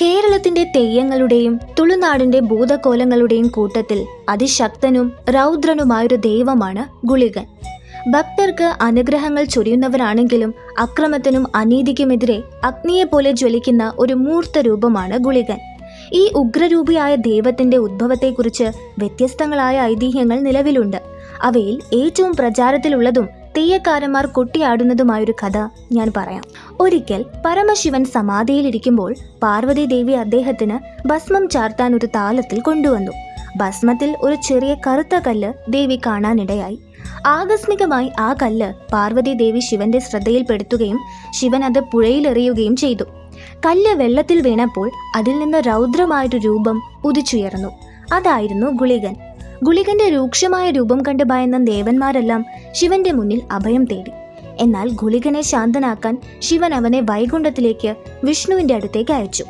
കേരളത്തിന്റെ തെയ്യങ്ങളുടെയും തുളുനാടിന്റെ ഭൂതകോലങ്ങളുടെയും കൂട്ടത്തിൽ അതിശക്തനും രൗദ്രനുമായൊരു ദൈവമാണ് ഗുളികൻ. ഭക്തർക്ക് അനുഗ്രഹങ്ങൾ ചൊരിയുന്നവരാണെങ്കിലും അക്രമത്തിനും അനീതിക്കുമെതിരെ അഗ്നിയെപ്പോലെ ജ്വലിക്കുന്ന ഒരു മൂർത്ത രൂപമാണ് ഗുളികൻ. ഈ ഉഗ്രരൂപിയായ ദൈവത്തിന്റെ ഉദ്ഭവത്തെക്കുറിച്ച് വ്യത്യസ്തങ്ങളായ ഐതിഹ്യങ്ങൾ നിലവിലുണ്ട്. അവയിൽ ഏറ്റവും പ്രചാരത്തിലുള്ളതും തെയ്യക്കാരന്മാർ കൊട്ടിയാടുന്നതുമായൊരു കഥ ഞാൻ പറയാം. ഒരിക്കൽ പരമശിവൻ സമാധിയിലിരിക്കുമ്പോൾ പാർവതി ദേവി അദ്ദേഹത്തിന് ഭസ്മം ചാർത്താൻ ഒരു താലത്തിൽ കൊണ്ടുവന്നു. ഭസ്മത്തിൽ ഒരു ചെറിയ കറുത്ത കല്ല് ദേവി കാണാനിടയായി. ആകസ്മികമായി ആ കല്ല് പാർവതി ദേവി ശിവന്റെ ശ്രദ്ധയിൽപ്പെടുത്തുകയും ശിവൻ അത് പുഴയിലെറിയുകയും ചെയ്തു. കല്ല് വെള്ളത്തിൽ വീണപ്പോൾ അതിൽ നിന്ന് രൗദ്രമായൊരു രൂപം ഉദിച്ചുയർന്നു. അതായിരുന്നു ഗുളികൻ. ഗുളികന്റെ രൂക്ഷമായ രൂപം കണ്ട് ഭയന്ന ദേവന്മാരെല്ലാം ശിവന്റെ മുന്നിൽ അഭയം തേടി. എന്നാൽ ഗുളികനെ ശാന്തനാക്കാൻ ശിവൻ അവനെ വൈകുണ്ഠത്തിലേക്ക് വിഷ്ണുവിന്റെ അടുത്തേക്ക് അയച്ചു.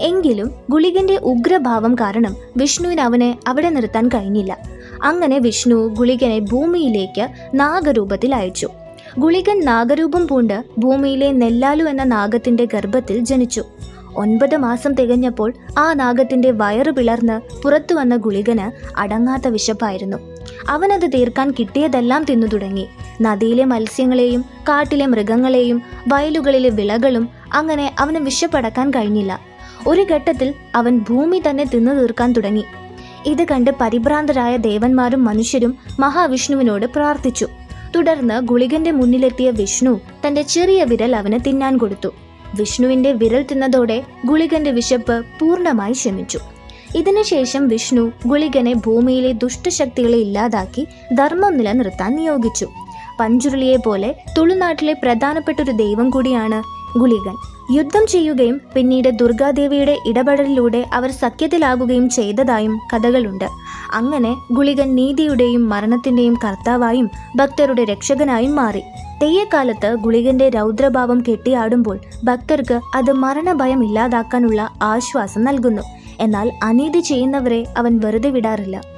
എങ്കിലും ഗുളികന്റെ ഉഗ്രഭാവം കാരണം വിഷ്ണുവിന് അവനെ അവിടെ നിർത്താൻ കഴിഞ്ഞില്ല. അങ്ങനെ വിഷ്ണു ഗുളികനെ ഭൂമിയിലേക്ക് നാഗരൂപത്തിൽ അയച്ചു. ഗുളികൻ നാഗരൂപം പൂണ്ട് ഭൂമിയിലെ നെല്ലാലു എന്ന നാഗത്തിന്റെ ഗർഭത്തിൽ ജനിച്ചു. ഒൻപത് മാസം തികഞ്ഞപ്പോൾ ആ നാഗത്തിന്റെ വയറു പിളർന്ന് പുറത്തു വന്ന ഗുളികന് അടങ്ങാത്ത വിശപ്പായിരുന്നു. അവനത് തീർക്കാൻ കിട്ടിയതെല്ലാം തിന്നു തുടങ്ങി. നദിയിലെ മത്സ്യങ്ങളെയും കാട്ടിലെ മൃഗങ്ങളെയും വയലുകളിലെ വിളകളും അങ്ങനെ അവന് വിശപ്പടക്കാൻ കഴിഞ്ഞില്ല. ഒരു ഘട്ടത്തിൽ അവൻ ഭൂമി തന്നെ തിന്നു തീർക്കാൻ തുടങ്ങി. ഇത് കണ്ട് പരിഭ്രാന്തരായ ദേവന്മാരും മനുഷ്യരും മഹാവിഷ്ണുവിനോട് പ്രാർത്ഥിച്ചു. തുടർന്ന് ഗുളികന്റെ മുന്നിലെത്തിയ വിഷ്ണു തന്റെ ചെറിയ വിരൽ അവന് തിന്നാൻ കൊടുത്തു. വിഷ്ണുവിന്റെ വിരൽ തിന്നതോടെ ഗുളികന്റെ വിശപ്പ് പൂർണമായി ശമിച്ചു. ഇതിനുശേഷം വിഷ്ണു ഗുളികനെ ഭൂമിയിലെ ദുഷ്ടശക്തികളെ ഇല്ലാതാക്കി ധർമ്മം നിലനിർത്താൻ നിയോഗിച്ചു. പഞ്ചുരുളിയെ പോലെ തുളുനാട്ടിലെ പ്രധാനപ്പെട്ട ഒരു ദൈവം കൂടിയാണ് ഗുളികൻ. യുദ്ധം ചെയ്യുകയും പിന്നീട് ദുർഗാദേവിയുടെ ഇടപെടലിലൂടെ അവർ സഖ്യത്തിലാകുകയും ചെയ്തതായും കഥകളുണ്ട്. അങ്ങനെ ഗുളികൻ നീതിയുടെയും മരണത്തിന്റെയും കർത്താവായും ഭക്തരുടെ രക്ഷകനായും മാറി. തെയ്യക്കാലത്ത് ഗുളികന്റെ രൗദ്രഭാവം കെട്ടിയാടുമ്പോൾ ഭക്തർക്ക് അത് മരണഭയം ഇല്ലാതാക്കാനുള്ള ആശ്വാസം നൽകുന്നു. എന്നാൽ അനീതി ചെയ്യുന്നവരെ അവൻ വെറുതെ വിടാറില്ല.